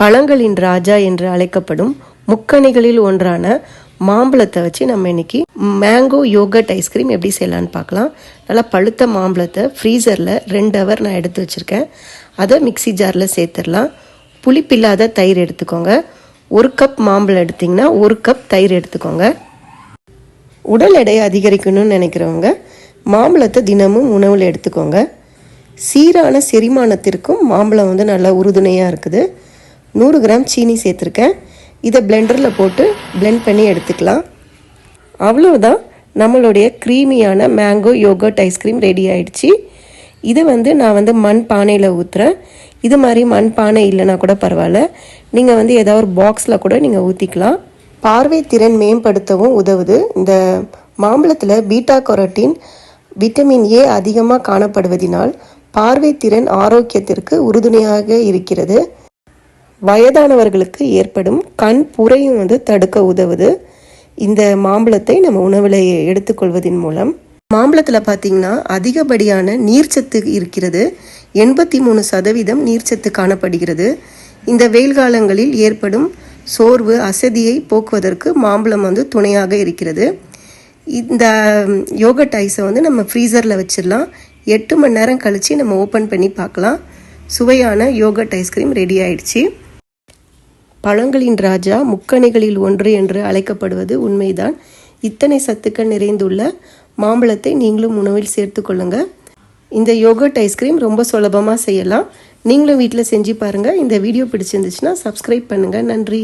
பழங்களின் ராஜா என்று அழைக்கப்படும் முக்கணிகளில் ஒன்றான மாம்பழத்தை வச்சு நம்ம இன்னைக்கு மேங்கோ யோகட் ஐஸ்கிரீம் எப்படி செய்யலான்னு பார்க்கலாம். நல்லா பழுத்த மாம்பழத்தை ஃப்ரீசரில் ரெண்டு ஹவர் நான் எடுத்து வச்சுருக்கேன். அதை மிக்ஸி ஜாரில் சேர்த்துடலாம். புளிப்பில்லாத தயிர் எடுத்துக்கோங்க. ஒரு கப் மாம்பழம் எடுத்திங்கன்னா ஒரு கப் தயிர் எடுத்துக்கோங்க. உடல் எடையை அதிகரிக்கணும்னு நினைக்கிறவங்க மாம்பழத்தை தினமும் உணவில் எடுத்துக்கோங்க. சீரான செரிமானத்திற்கும் மாம்பழம் வந்து நல்லா உறுதுணையாக இருக்குது. நூறு கிராம் சீனி சேர்த்துருக்கேன். இதை பிளெண்டரில் போட்டு பிளெண்ட் பண்ணி எடுத்துக்கலாம். அவ்வளோதான் நம்மளுடைய க்ரீமியான mango yogurt ice cream ready ஆயிடுச்சு. இதை வந்து நான் வந்து மண் பானையில் ஊற்றுறேன் இது மாதிரி மண் பானை இல்லைன்னா கூட பரவாயில்ல. நீங்கள் வந்து ஏதாவது ஒரு பாக்ஸில் கூட நீங்கள் ஊற்றிக்கலாம் பார்வை திறன் மேம்படுத்தவும் உதவுது. இந்த மாம்பழத்தில் பீட்டா கொரட்டின் விட்டமின் ஏ அதிகமாக காணப்படுவதினால் பார்வை திறன் ஆரோக்கியத்திற்கு உறுதுணையாக இருக்கிறது. வயதானவர்களுக்கு ஏற்படும் கண் புரையும் வந்து தடுக்க உதவுது. இந்த மாம்பழத்தை நம்ம உணவில் எடுத்துக்கொள்வதன் மூலம். மாம்பழத்தில் பார்த்தீங்கன்னா அதிகப்படியான நீர்ச்சத்து இருக்கிறது. எண்பத்தி மூணு சதவீதம் நீர்ச்சத்து காணப்படுகிறது. இந்த வெயில் காலங்களில் ஏற்படும் சோர்வு அசதியை போக்குவதற்கு மாம்பழம் வந்து துணையாக இருக்கிறது. இந்த யோகட் ஐஸை வந்து நம்ம ஃப்ரீசரில் வச்சிடலாம். எட்டு மணி நேரம் கழித்து நம்ம ஓப்பன் பண்ணி பார்க்கலாம். சுவையான யோகட் ஐஸ்கிரீம் ரெடி ஆயிடுச்சு. பழங்களின் ராஜா முக்கணிகளில் ஒன்று என்று அழைக்கப்படுவது உண்மைதான். இத்தனை சத்துக்கள் நிறைந்துள்ள மாம்பழத்தை நீங்களும் உணவில் சேர்த்து கொள்ளுங்க. இந்த யோகர்ட் ஐஸ்கிரீம் ரொம்ப சுலபமாக செய்யலாம். நீங்களும் வீட்டில் செஞ்சு பாருங்கள் இந்த வீடியோ பிடிச்சிருந்துச்சுன்னா சப்ஸ்கிரைப் பண்ணுங்கள் நன்றி.